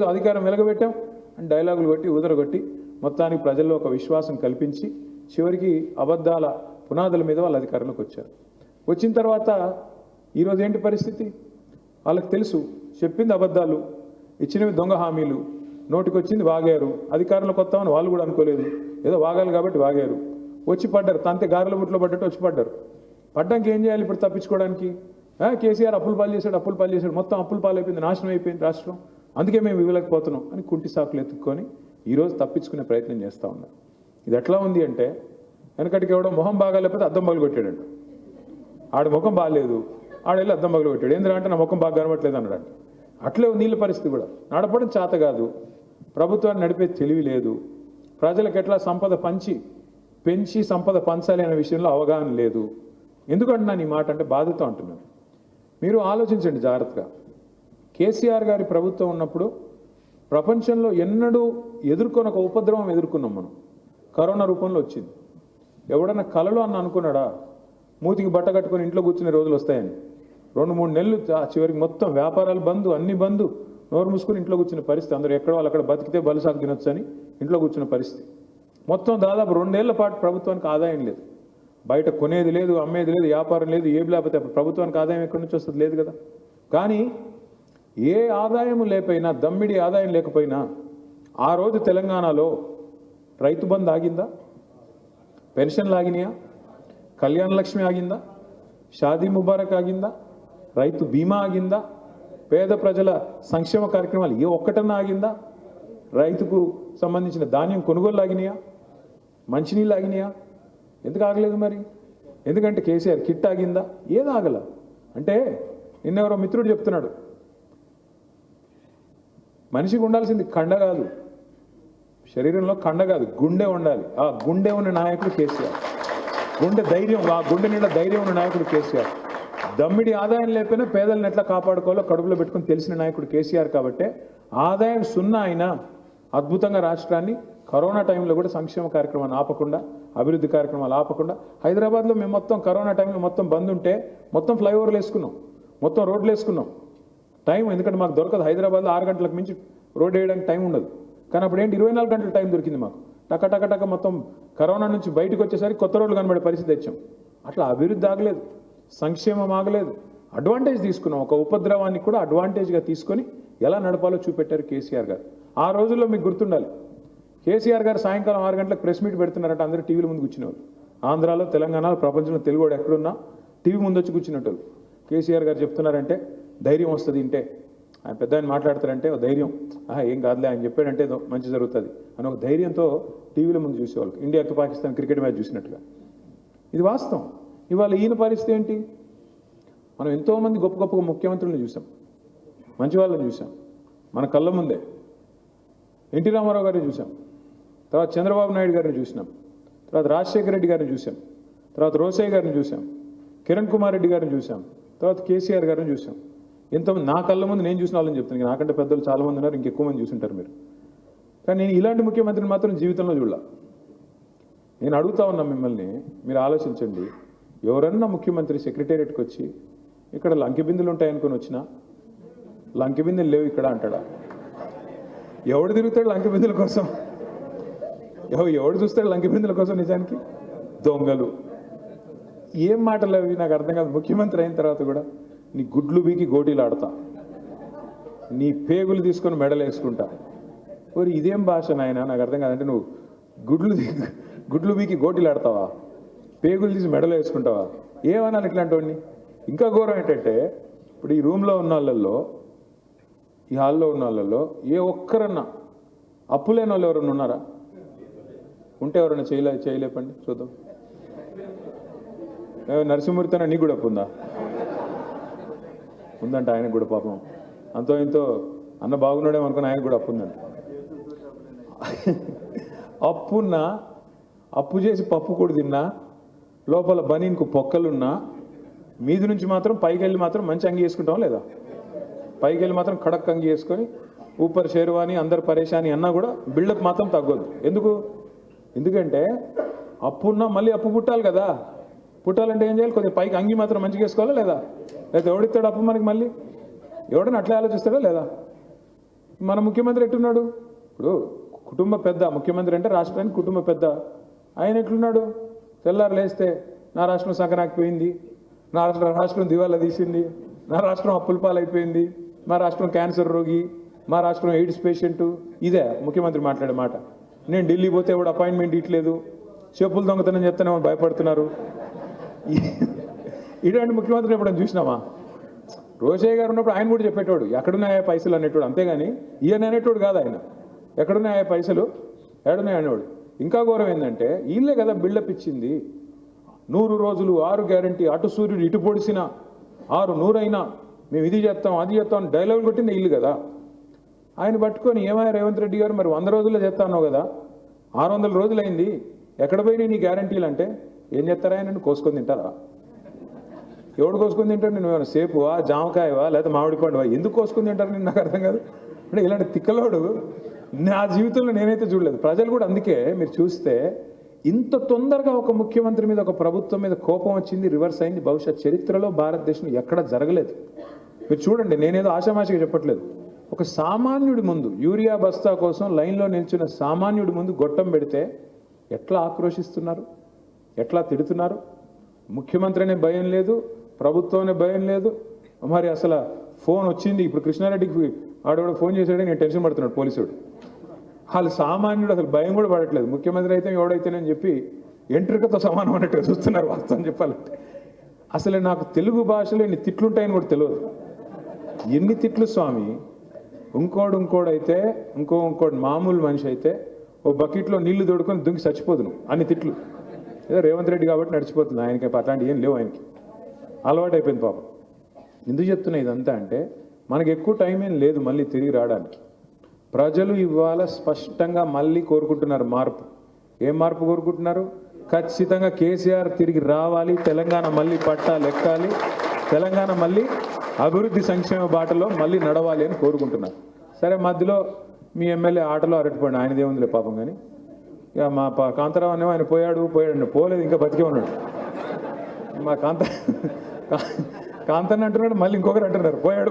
అధికారం వెలగబెట్టాం. అని డైలాగులు కొట్టి ఊదరగొట్టి మొత్తానికి ప్రజల్లో ఒక విశ్వాసం కల్పించి చివరికి అబద్ధాల పునాదుల మీద వాళ్ళ అధికారంలోకి వచ్చారు. వచ్చిన తర్వాత ఈరోజు ఏంటి పరిస్థితి? వాళ్ళకి తెలుసు చెప్పింది అబద్ధాలు ఇచ్చినవి దొంగ హామీలు నోటికొచ్చింది వాగారు అధికారంలోకి వస్తామని వాళ్ళు కూడా అనుకోలేదు. ఏదో వాగాలి కాబట్టి వాగారు. వచ్చి పడ్డారు తంతే గారెల బుట్లో పడ్డట్టు వచ్చి పడ్డారు. పడ్డానికి ఏం చేయాలి ఇప్పుడు తప్పించుకోవడానికి? ఆ, కేసీఆర్ అప్పులు పాలు చేశాడు అప్పులు పాలు చేశాడు మొత్తం అప్పులు పాలైపోయింది నాశనం అయిపోయింది రాష్ట్రం. అందుకే మేము ఇవ్వలేకపోతున్నాం అని కుంటి సాకులు ఎత్తుక్కొని ఈరోజు తప్పించుకునే ప్రయత్నం చేస్తూ ఉన్నారు. ఇది ఎట్లా ఉంది అంటే వెనకటికి ఎవడో మొహం బాగాలేకపోతే అద్దం పగలు కొట్టాడంట ఆడ ముఖం బాగాలేదు ఆడెళ్ళి అద్దం పగలు కొట్టాడు ఏంద్రా అంటే నా ముఖం బాగా కనబట్లేదు అన్నాడు అట్లే నీళ్ళ పరిస్థితి కూడా. నడపడం చేత కాదు ప్రభుత్వాన్ని నడిపే తెలివి లేదు ప్రజలకు ఎట్లా సంపద పంచి పెంచి సంపద పంచాలి అనే విషయంలో అవగాహన లేదు. ఎందుకంటున్నాను ఈ మాట అంటే బాధతో అంటున్నాను. మీరు ఆలోచించండి జాగ్రత్తగా. కేసీఆర్ గారి ప్రభుత్వం ఉన్నప్పుడు ప్రపంచంలో ఎన్నడూ ఎదుర్కొని ఒక ఉపద్రవం ఎదుర్కొన్నాం మనం. కరోనా రూపంలో వచ్చింది. ఎవడన్నా కలలో అన్న అనుకున్నాడా? మూతికి బట్ట కట్టుకొని ఇంట్లో కూర్చునే రోజులు వస్తాయని. రెండు మూడు నెలలు చివరికి మొత్తం వ్యాపారాలు బంద్ అన్ని బంద్. నోరు మూసుకొని ఇంట్లో కూర్చున్న పరిస్థితి. అందరూ ఎక్కడ వాళ్ళు అక్కడ బతికితే బలుసాకు తినొచ్చు అని ఇంట్లో కూర్చున్న పరిస్థితి. మొత్తం దాదాపు రెండేళ్ళ పాటు ప్రభుత్వానికి ఆదాయం లేదు. బయట కొనేది లేదు అమ్మేది లేదు వ్యాపారం లేదు ఏం లేకపోతే ప్రభుత్వానికి ఆదాయం ఎక్కడి నుంచి వస్తుంది? లేదు కదా. కానీ ఏ ఆదాయం లేకపోయినా దమ్మిడి ఆదాయం లేకపోయినా ఆ రోజు తెలంగాణలో రైతు బంద్ ఆగిందా? పెన్షన్ లాగినాయా? కళ్యాణ లక్ష్మి ఆగిందా? షాదీ ముబారక్ ఆగిందా? రైతు బీమా ఆగిందా? పేద ప్రజల సంక్షేమ కార్యక్రమాలు ఏ ఒక్కటన్నా ఆగిందా? రైతుకు సంబంధించిన ధాన్యం కొనుగోలు ఆగినాయా మంచినీళ్ళు ఆగినాయా? ఎందుకు ఆగలేదు మరి? ఎందుకంటే కేసీఆర్ కిట్ ఆగిందా? ఏది ఆగల? అంటే నిన్నెవరో మిత్రుడు చెప్తున్నాడు మనిషికి ఉండాల్సింది కండ కాదు శరీరంలో కండ కాదు గుండె ఉండాలి. ఆ గుండె ఉన్న నాయకుడు కేసీఆర్. గుండె ధైర్యం ఆ గుండె నిండా ధైర్యం ఉన్న నాయకుడు కేసీఆర్. దమ్మిడి ఆదాయం లేకపోయినా పేదలను ఎట్లా కాపాడుకోవాలో కడుపులో పెట్టుకుని తెలిసిన నాయకుడు కేసీఆర్ కాబట్టే ఆదాయం సున్నా అయినా అద్భుతంగా రాష్ట్రాన్ని కరోనా టైంలో కూడా సంక్షేమ కార్యక్రమాన్ని ఆపకుండా అభివృద్ధి కార్యక్రమాలు ఆపకుండా హైదరాబాద్లో మేము మొత్తం కరోనా టైంలో మొత్తం బంద్ ఉంటే మొత్తం ఫ్లైఓవర్లు వేసుకున్నాం. మొత్తం రోడ్లు వేసుకున్నాం. టైం ఎందుకంటే మాకు దొరకదు. హైదరాబాద్లో ఆరు గంటలకు మించి రోడ్ వేయడానికి టైం ఉండదు. కానీ అప్పుడు ఏంటి? ఇరవై నాలుగు గంటల టైం దొరికింది మాకు. టక టక టక మొత్తం కరోనా నుంచి బయటకు వచ్చేసరికి కొత్త రోడ్లు కనబడే పరిస్థితి తెచ్చాం. అట్లా అభివృద్ధి ఆగలేదు. సంక్షేమం ఆగలేదు. అడ్వాంటేజ్ తీసుకున్నాం. ఒక ఉపద్రవాన్ని కూడా అడ్వాంటేజ్గా తీసుకొని ఎలా నడపాలో చూపెట్టారు కేసీఆర్ గారు. ఆ రోజుల్లో మీకు గుర్తుండాలి. కేసీఆర్ గారు సాయంకాలం ఆరు గంటలకు ప్రెస్ మీట్ పెడుతున్నారంటే. అందరూ టీవీల ముందు కూర్చునేవాళ్ళు. ఆంధ్రాలో తెలంగాణలో ప్రపంచంలో తెలుగు వాడు ఎక్కడున్నా టీవీ ముందు వచ్చి కూర్చున్నట్టు కేసీఆర్ గారు చెప్తున్నారంటే ధైర్యం వస్తుంది ఇంటే. ఆయన పెద్ద ఆయన మాట్లాడతారంటే ఓ ధైర్యం. ఆహా ఏం కాదులే ఆయన చెప్పాడంటే ఏదో మంచి జరుగుతుంది అని ఒక ధైర్యంతో టీవీలో ముందు చూసేవాళ్ళు. ఇండియాకి పాకిస్తాన్ క్రికెట్ మ్యాచ్ చూసినట్టుగా. ఇది వాస్తవం. ఇవాళ ఈయన పరిస్థితి ఏంటి? మనం ఎంతోమంది గొప్ప గొప్ప ముఖ్యమంత్రులను చూసాం. మంచి వాళ్ళని చూసాం. మన కళ్ళ ముందే. ఎన్టీ రామారావు గారిని చూసాం. తర్వాత చంద్రబాబు నాయుడు గారిని చూసినాం. తర్వాత రాజశేఖర రెడ్డి గారిని చూసాం. తర్వాత రోసయ్య గారిని చూసాం. కిరణ్ కుమార్ రెడ్డి గారిని చూసాం. తర్వాత కేసీఆర్ గారిని చూసాం. ఎంతమంది నా కళ్ళ ముందు నేను చూసిన వాళ్ళని చెప్తాను. నాకంటే పెద్దలు చాలా మంది ఉన్నారు ఇంకెక్కువ మంది చూసుంటారు మీరు. కానీ నేను ఇలాంటి ముఖ్యమంత్రిని మాత్రం జీవితంలో చూడాల. నేను అడుగుతా ఉన్నా మిమ్మల్ని మీరు ఆలోచించండి. ఎవరన్నా ముఖ్యమంత్రి సెక్రటేరియట్కి వచ్చి ఇక్కడ లంకి బిందులు ఉంటాయనుకొని వచ్చినా? లంకిబిందులు లేవు ఇక్కడ అంటాడా? ఎవడు తిరుగుతాడు లంకి బిందుల కోసం? ఎవడు చూస్తాడు లంకి బిందుల కోసం నిజానికి? దొంగలు. ఏం మాటలు అవి? నాకు అర్థం కాదు. ముఖ్యమంత్రి అయిన తర్వాత కూడా నీ గుడ్లు బీకి గోటీలాడతా. నీ పేగులు తీసుకొని మెడలు వేసుకుంటా మరి ఇదేం భాష నాయన? నాకు అర్థం కాదంటే నువ్వు గుడ్లు గుడ్లు బీకి గోటీలాడతావా? పేగులు తీసి మెడలు వేసుకుంటావా ఏమనాలి ఇట్లాంటి ఇంకా ఘోరం ఏంటంటే ఇప్పుడు ఈ రూమ్లో ఉన్న వాళ్ళల్లో ఈ హాల్లో ఉన్న వాళ్ళల్లో ఏ ఒక్కరన్నా అప్పు లేని వాళ్ళు ఎవరన్నా ఉన్నారా? ఉంటే ఎవరన్నా చేయలే చేయలేపండి చూద్దాం. నరసింహూర్తి నరసింహమూర్తి అన్న నీకు కూడా అప్పు ఉందా? ఉందంట ఆయనకు కూడా పాపం. అంతో ఇంతో అన్న బాగున్నాడేమో అనుకుని ఆయనకు కూడా అప్పు ఉందంట అప్పున్నా అప్పు చేసి పప్పు కూడా తిన్నా లోపల బనీన్కు పొక్కలున్నా మీది నుంచి మాత్రం పైకి వెళ్ళి మాత్రం మంచి అంగి వేసుకుంటాం లేదా? పైకి వెళ్ళి మాత్రం కడక్ అంగి వేసుకొని ఊపర్ షేర్వాని అందరు పరేషాని అన్నా కూడా బిల్డప్ మాత్రం తగ్గొద్దు. ఎందుకు? ఎందుకంటే అప్పు ఉన్నా మళ్ళీ అప్పు పుట్టాలి కదా. పుట్టాలంటే ఏం చేయాలి? కొద్దిగా పైకి అంగి మాత్రం మంచిగా వేసుకోవాలా లేదా? లేదా ఎవడిస్తాడు అప్పు మనకి మళ్ళీ? ఎవడన్నా అట్లా ఆలోచిస్తాడా లేదా? మన ముఖ్యమంత్రి ఎట్టున్నాడు? ఇప్పుడు కుటుంబ పెద్ద ముఖ్యమంత్రి అంటే రాష్ట్రానికి కుటుంబ పెద్ద. ఆయన ఎట్లున్నాడు? తెల్లారు లేస్తే నా రాష్ట్రం సంకనాకపోయింది నా రాష్ట్ర రాష్ట్రం దివాలా తీసింది నా రాష్ట్రం అప్పుల పాలైపోయింది మా రాష్ట్రం క్యాన్సర్ రోగి మా రాష్ట్రం ఎయిడ్స్ పేషెంట్. ఇదే ముఖ్యమంత్రి మాట్లాడే మాట. నేను ఢిల్లీ పోతే ఎవడు అపాయింట్మెంట్ ఇట్లేదు చెప్పులు దొంగతనం చెప్తానే భయపడుతున్నారు. ఇటువంటి ముఖ్యమంత్రి ఎప్పుడైనా చూసినామా రోషయ్య గారు ఉన్నప్పుడు ఆయన కూడా చెప్పేటోడు ఎక్కడున్నాయా పైసలు? అనేటోడు. అంతేగాని ఈయన అనేటోడు కాదు ఆయన. ఎక్కడున్నాయా పైసలు? ఎక్కడున్నాయి? అనేవాడు. ఇంకా ఘోరం ఏంటంటే వీళ్ళే కదా బిల్డప్ ఇచ్చింది. నూరు రోజులు ఆరు గ్యారంటీ అటు సూర్యుడు ఇటు పొడిసిన ఆరు నూరైనా మేము ఇది చేస్తాం అది చేస్తాం డైలాగులు కొట్టింది ఇల్లు కదా. ఆయన పట్టుకొని ఏమయ్యా రేవంత్ రెడ్డి గారు మరి వంద రోజుల్లో చేస్తా అన్నావు కదా? ఆరు వందల రోజులైంది. ఎక్కడ పోయినాయి నీ గ్యారంటీలు? అంటే ఏం చేస్తారా? ఆయన కోసుకొని తింటారా? ఎవడు కోసుకొని తింటాడు? నేను ఏమైనా సేపువా జామకాయవా లేదా మామిడి పండువా? ఎందుకు కోసుకొని తింటారు నేను నాకు అర్థం కాదు. అంటే ఇలాంటి తిక్కలోడు నా జీవితంలో నేనైతే చూడలేదు. ప్రజలు కూడా అందుకే మీరు చూస్తే ఇంత తొందరగా ఒక ముఖ్యమంత్రి మీద ఒక ప్రభుత్వం మీద కోపం వచ్చింది రివర్స్ అయింది. బహుశా చరిత్రలో భారతదేశం ఎక్కడ జరగలేదు. మీరు చూడండి నేనేదో ఆషామాషిగా చెప్పట్లేదు. ఒక సామాన్యుడి ముందు యూరియా బస్తా కోసం లైన్లో నిల్చున్న సామాన్యుడి ముందు గొట్టం పెడితే ఎట్లా ఆక్రోషిస్తున్నారు ఎట్లా తిడుతున్నారు? ముఖ్యమంత్రి అనే భయం లేదు ప్రభుత్వం భయం లేదు. మరి అసలు ఫోన్ వచ్చింది. ఇప్పుడు కృష్ణారెడ్డికి ఆడవాడు ఫోన్ చేశాడని నేను టెన్షన్ పడుతున్నాడు పోలీసుడు. వాళ్ళు సామాన్యుడు అసలు భయం కూడా పడట్లేదు. ముఖ్యమంత్రి అయితే ఎవడైతేనని చెప్పి ఎంట్రికతో సమానం అన్నట్టుగా చూస్తున్నారు వాస్తవం చెప్పాలంటే. అసలు నాకు తెలుగు భాషలో ఎన్ని తిట్లుంటాయని కూడా తెలియదు. ఎన్ని తిట్లు స్వామి? ఇంకోడు ఇంకోడు అయితే ఇంకో ఇంకోటి మామూలు మనిషి అయితే ఓ బకెట్లో నీళ్ళు దొడుకొని దుంకి చచ్చిపోదును. అన్ని తిట్లు. ఏదో రేవంత్ రెడ్డి కాబట్టి నడిచిపోతుంది. ఆయనకి అట్లాంటి ఏం లేవు ఆయనకి. అలవాటు అయిపోయింది పాపం. ఎందుకు చెప్తున్నా ఇదంతా అంటే మనకి ఎక్కువ టైం ఏం లేదు మళ్ళీ తిరిగి రావడానికి. ప్రజలు ఇవాళ స్పష్టంగా మళ్ళీ కోరుకుంటున్నారు మార్పు. ఏం మార్పు కోరుకుంటున్నారు? ఖచ్చితంగా కేసీఆర్ తిరిగి రావాలి తెలంగాణ మళ్ళీ పట్టాలు ఎక్కాలి తెలంగాణ మళ్ళీ అభివృద్ధి సంక్షేమ బాటలో మళ్ళీ నడవాలి అని కోరుకుంటున్నారు. సరే మధ్యలో మీ ఎమ్మెల్యే ఆటలో అరటిపోండి ఆయనదేముందిలే పాపం కానీ. ఇక మా కాంతారావు అనేమో ఆయన పోయాడు పోయాడు పోలేదు ఇంకా బతికే ఉన్నాడు. మా కాంత కాంతని అంటున్నాడు మళ్ళీ ఇంకొకరు అంటున్నారు. పోయాడు